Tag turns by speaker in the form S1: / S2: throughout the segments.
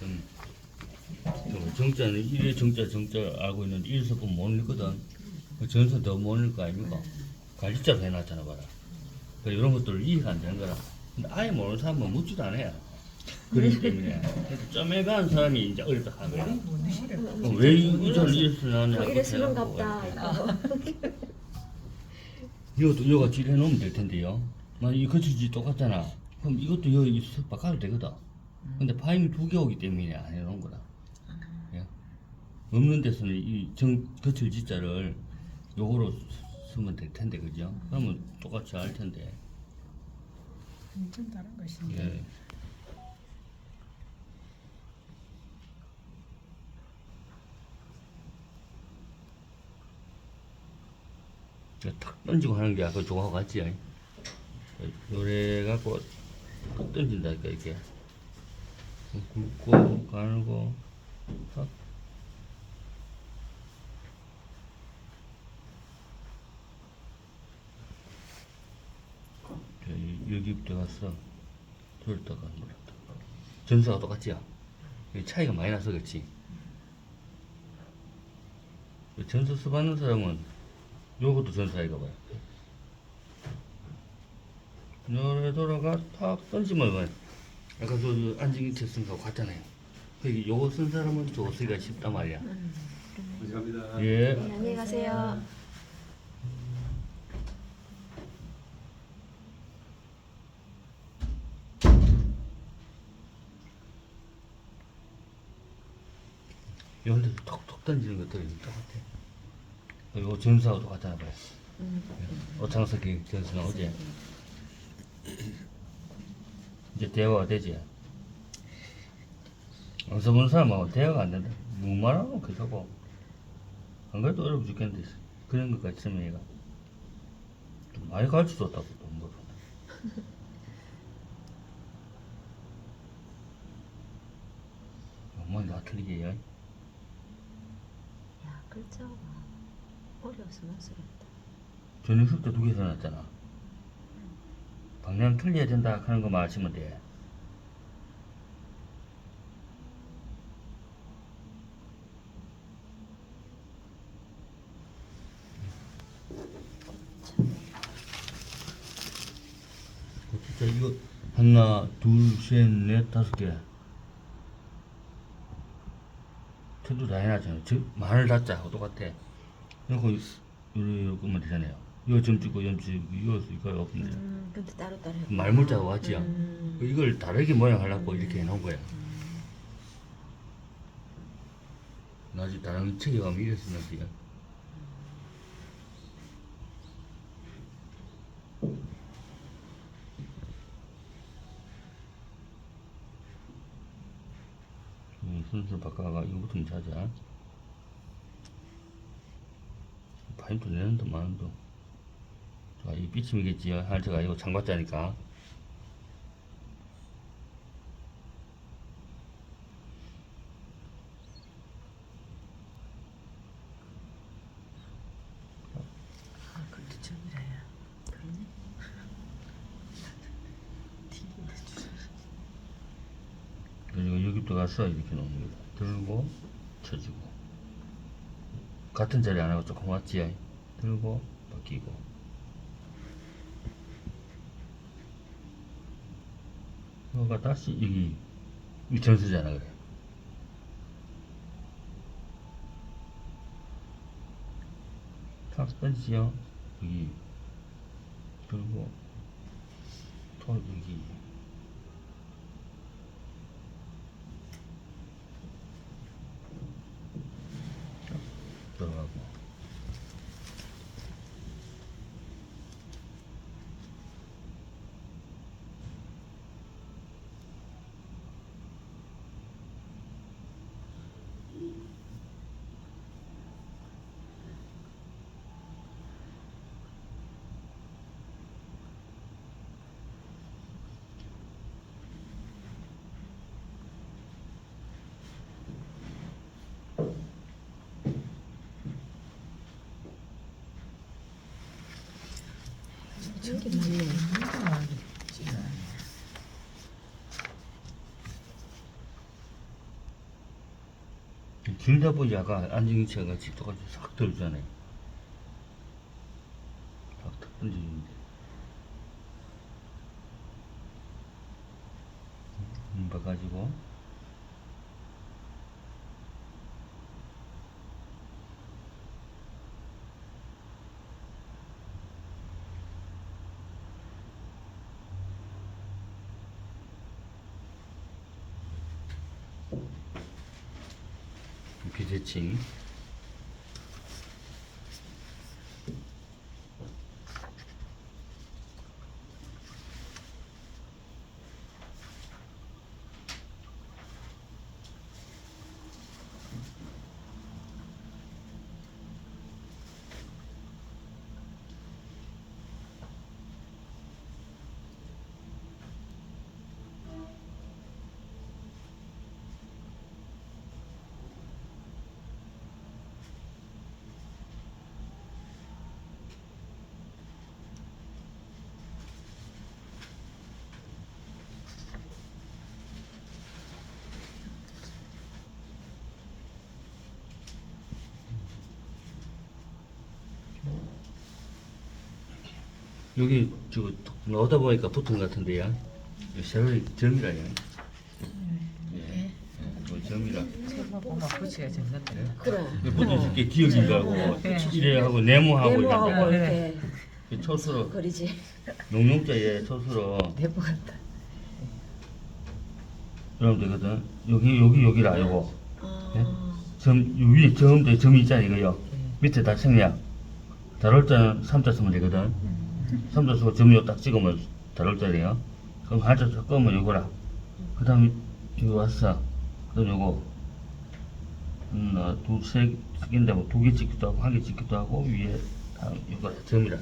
S1: 좀, 좀 정자는 이래 정자 정자 알고 있는데 보면 못 읽거든. 그 전서 더 못 읽을 거 아닙니까? 관리자로 해놨잖아 봐라. 그 이런 것들 이해가 안 되는 거라. 근데 아예 모르는 사람은 묻지도 않아요. 그렇기 때문에 좀 애매한 사람이 이제 어렵다 하는 거야. 어, 왜 이전을 이래서 나냐?
S2: 어, 이랬으면 갑다.
S1: 이것도 이거가 질 해놓으면 될 텐데요. 만약 이 거칠지 똑같잖아. 그럼 이것도 여기 바꿔도 되거든. 근데 파임이 두 개 오기 때문에 안 해놓은 거다. 예? 없는 데서는 이 정, 거칠 지자를 요거로 쓰- 쓰면 될 텐데, 그죠? 그러면 똑같이 할 텐데.
S3: 완전 다른 것인데.
S1: 예. 탁 던지고 하는 게 아까 저거 같지? 아니? 요래 갖고 탁 던진다니까 이게 굵고 가늘고 탁 자, 이- 여기부터 갔어 저랬다가 놀았다. 전사가 똑같지야. 이 차이가 많이 나서 그렇지. 이 전서 써봤는 사람은 요것도 전사이가 봐요. 요래 돌아가 탁 던지면 뭐 아까 그 안징이 testing하고 같잖아요. 그 요거 쓴 사람은 쓰기가 쉽단 말이야.
S4: 감사합니다.
S1: 예.
S2: 네, 안녕히 가세요.
S1: 요런데 톡톡 던지는 것들이 똑같아. 요 전사하고 똑같잖아 봐요 오창석이 전수는 어제 이제 대화가 되지. 안 써본 사람하고 대화가 안 된다. 뭐 말하노 그저고 안 그래도 어려워 죽겠는데 그런 것까지 쓰면 얘가. 좀 많이 가르쳐 줬다고 돈 벌어. 엄마 나 틀리게 해
S2: 야, 글자가 어려워서 낯설었다.
S1: 저녁 숙제 두개 써놨잖아 방향 틀려야 된다 하는 거 말하시면 돼. 어, 진짜 이거 하나 둘 셋 넷 다섯 개. 전부 다 해놨잖아 저 마늘 다자하고 똑같아. 이거 이거 끄면 되잖아요 점 찍고 이거 이거 없네
S2: 음, 근데 따로따로 해.
S1: 말물자가 왔지요
S2: 음.
S1: 이걸 다르게 모양 하려고 이렇게 해놓은 거야. 나중에 다른 책에 가면 돼요 음, 순서 바꿔가 이거부터 하자. 파인도 내는데 많은데 자, 이 삐침이겠지요 할제가 이거 장과자니까.
S3: 아.
S1: 그리고 여기부터 가서 이렇게 놓는 거다. 들고 쳐주고. 같은 자리 안 하고 조금 왔지? 들고 바뀌고 이거가 다시 여기 이 전수잖아 그래. 탁 던지요. 여기 들고 또 여기 들어가고
S2: 저기 맞네.
S1: 길다 보니 약간 안정체가 집도가 싹 들잖아요. 싹 던지는데. 음, 봐가지고. 비대 여기 저 넣다 보니까 붙은 것 같은데요. 이 세월이 점이라요. 예, 뭐 점이라.
S3: 설마 보면 아버지가 적는다.
S2: 그래.
S1: 붙어 있을 게 기억인가고
S3: 네.
S1: 이래 하고 네모하고
S2: 네모하고
S1: 이렇게
S2: 이렇게
S1: 이 초수로
S2: 거리지.
S1: 농농자에 초수로
S3: 대포 같다.
S1: 이러면 되거든. 여기 여기 여기라 이거
S2: 아,
S1: 점 위에 점도 점이 있잖아 이거요.
S3: 예.
S1: 밑에 다 생략. 다룰 때는 3자 쓰면 되거든. 3자 쓰고 점요딱 찍으면 다룰 때래요. 그럼 한자 끄면 요거라. 그 다음에 여기 왔어. 그럼 요거 음, 어, 두세 개인데 뭐 두 개 찍기도 하고 한 개 찍기도 하고 위에 다 요거라 점이라.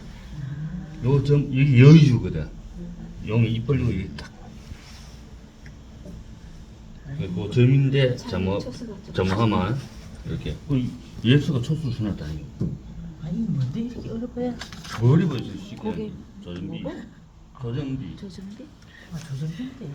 S1: 요 점 여기 여의주거든. 용이 입 벌리고 여기 딱. 그 점인데
S2: 좀-
S1: 잘못하면 이렇게. 그 예수가 초수 순했다니.
S3: 아니 뭔데 이렇게 어려워야?
S1: 머리 보여줄 수 있게
S2: 거기
S1: 조정비
S2: 뭐고?
S1: 조정비
S2: 저 준비?
S3: 아 조정인데